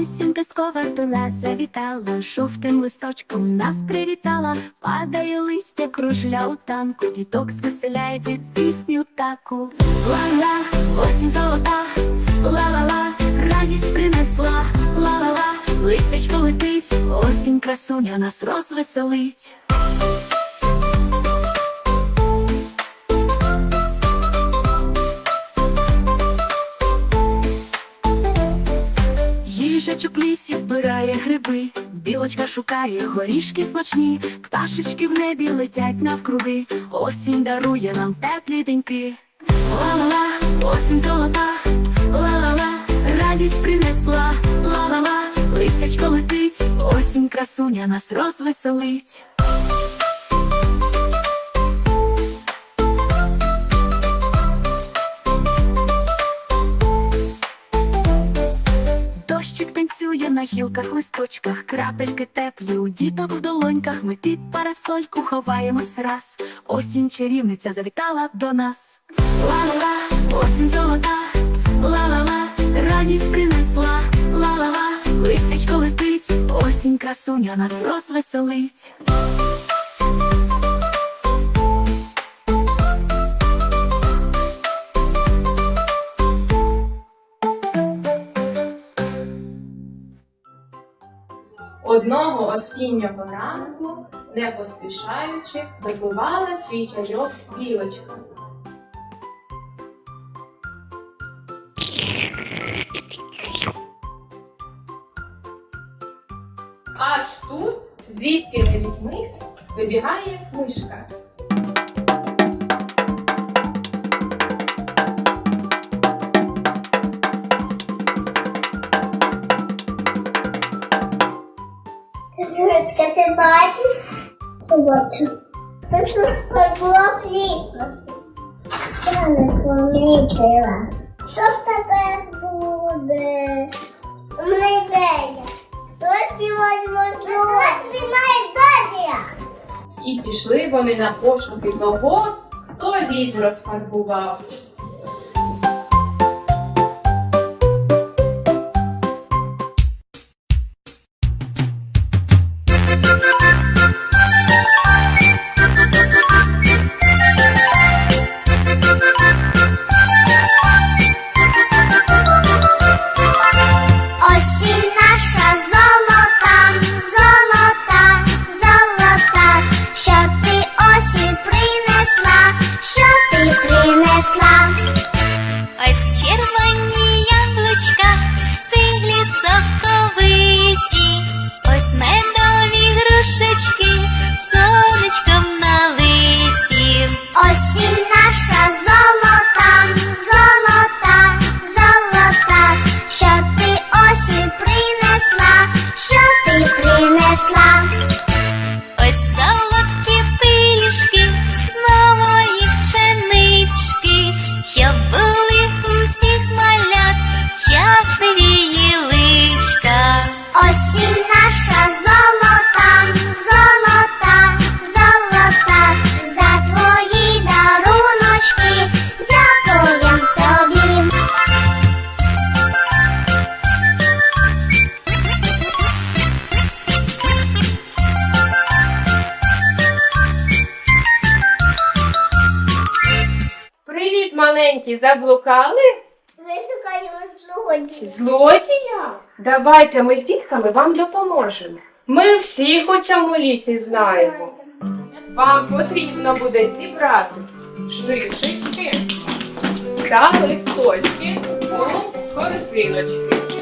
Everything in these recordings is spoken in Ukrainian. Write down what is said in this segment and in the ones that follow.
Осінь казкова до нас завітала, жовтим листочком нас привітала, падає листя, кружля у танку, діток звеселяє під пісню таку. Ла-ла, осінь золота, ла-ла-ла, радість принесла, ла-ла-ла, листечко летить, осінь красуня нас розвеселить. Їжачок в лісі збирає гриби, білочка шукає горішки смачні, пташечки в небі летять навкруги, осінь дарує нам теплі деньки. Ла-ла-ла, осінь золота, ла-ла-ла, радість принесла, ла-ла-ла, листячко летить, осінь красуня нас розвеселить. Танцює на гілках, листочках, крапельки теплі у діток в долоньках. Ми під парасольку ховаємось раз. Осінь чарівниця завітала до нас. Ла-ла-ла, осінь золота, ла-ла-ла, радість принесла, ла-ла-ла, листечко летить, осінь красуня нас розвеселить. Одного осіннього ранку, не поспішаючи, добувала свій чайок білочка. Аж тут, звідки не візьмись, вибігає мишка. Що бачу? Ти що спробував ліснувся? Я не помітила. Що ж таке буде? У мене ідея. співаємо знову. І пішли вони на пошуки того, хто ліс розфарбував. Маленькі, заблукали? Ми шукаємо злодія. Злодія? Давайте ми з дітками вам допоможемо. Ми всіх у цьому лісі знаємо. Вам потрібно буде зібрати шишечки та листочки у корзиночки.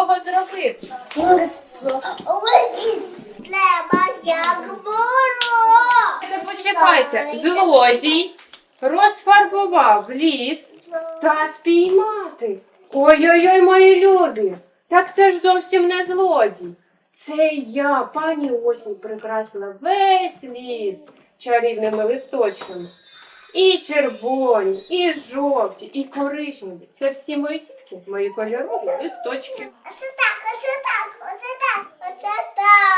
Такого зробив? Треба як було. Та почекайте, злодій розфарбував ліс та спіймати. Ой-ой-ой, мої любі. Так це ж зовсім не злодій. Це я, пані осінь, прикрасила весь ліс чарівними листочками. І червоні, і жовті, і коричневі. Це всі мої мої кольорові листочки. Оце так, оце так, оце так, оце так.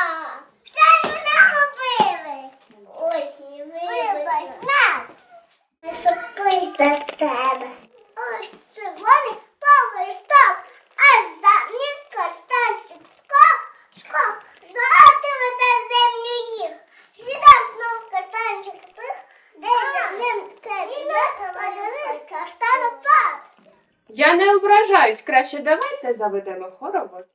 Я не ображаюсь, краще давайте заведемо хоровод.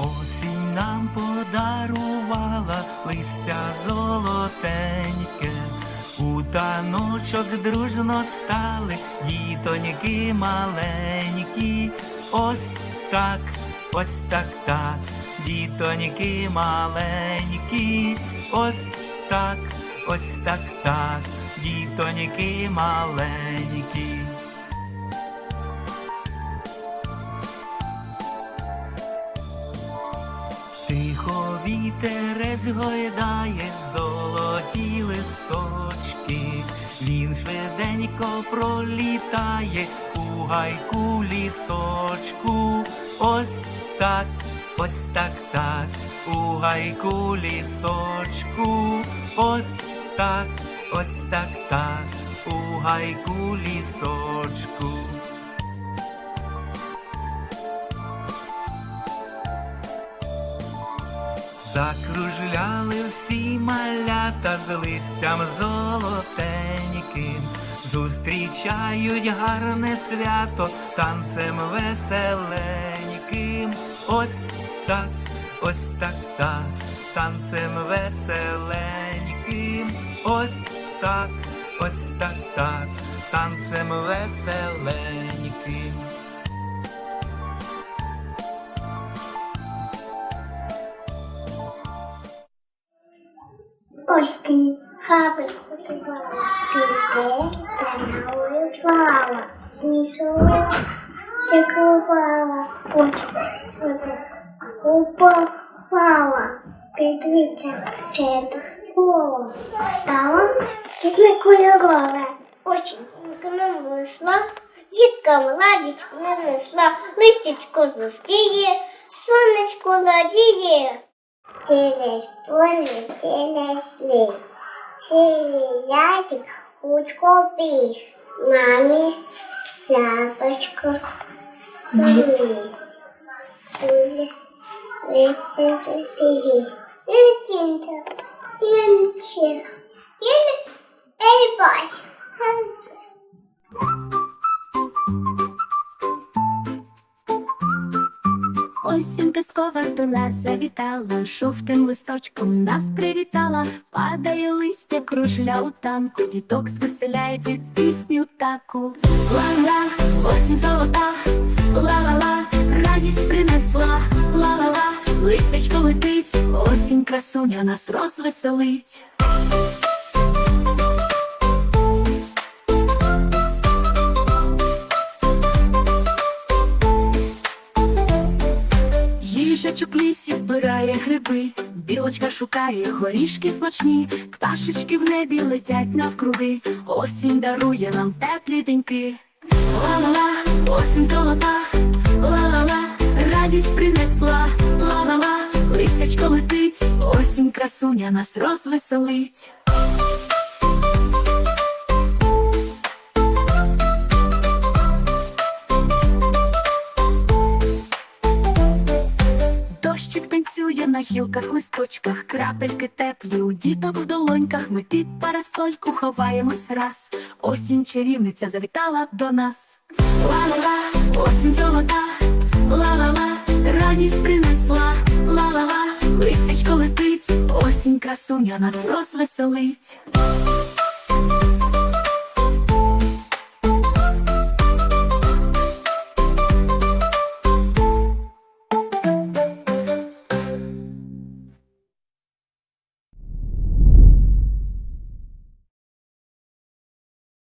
Осінь нам подарувала листя золотеньке, у таночок дружно стали дітоньки маленькі. Ось так, ось так, так, дітоньки маленькі, ось так, ось так, так, дітоньки маленькі. Тихо вітерець гойдає золоті листочки, він швиденько пролітає у гайку лісочку. Ось так, ось так, так, у гайку лісочку. Ось так, ось так, так, у гайку лісочку. Закружляли всі малята з листям золотеньким, зустрічають гарне свято танцем веселеньким. Ось так, ось так, так, танцем веселеньким. Ось так, ось так, так, танцем веселеньким. Осінь фабрику тувала, піде замалювала, знісла, декувала, потім упала, підвіться все довкола, стала кітне кольорове, очень винесла, діткам ладість принесла, листячко жовтіє, сонечко ладіє. Через поле, через ліс. Сірий зайчик кучко біг. Мамі лапочку поміг. Туля летить біги. Янчик. Ей, бай. Осінь казкова до нас завітала, жовтим листочком нас привітала, падає листя, кружля у танку, діток звеселяє під пісню таку. Ла-ла, осінь золота, красуня нас розвеселить. Їжачок лісі збирає гриби, білочка шукає горішки смачні, пташечки в небі летять навкруги, осінь дарує нам теплі деньки. Ла-ла-ла, осінь золота, ла-ла-ла, радість принесла, ла-ла-ла, листячко летить, осінь красуня нас розвеселить. Дощик танцює на гілках, листочках, крапельки теплі у діток в долоньках. Ми під парасольку ховаємось раз. Осінь чарівниця завітала до нас. Ла-ла-ла, осінь золота, ла-ла-ла, радість принесла, ла-ла-ла, листечко летить, осінь красуня нас розвеселить.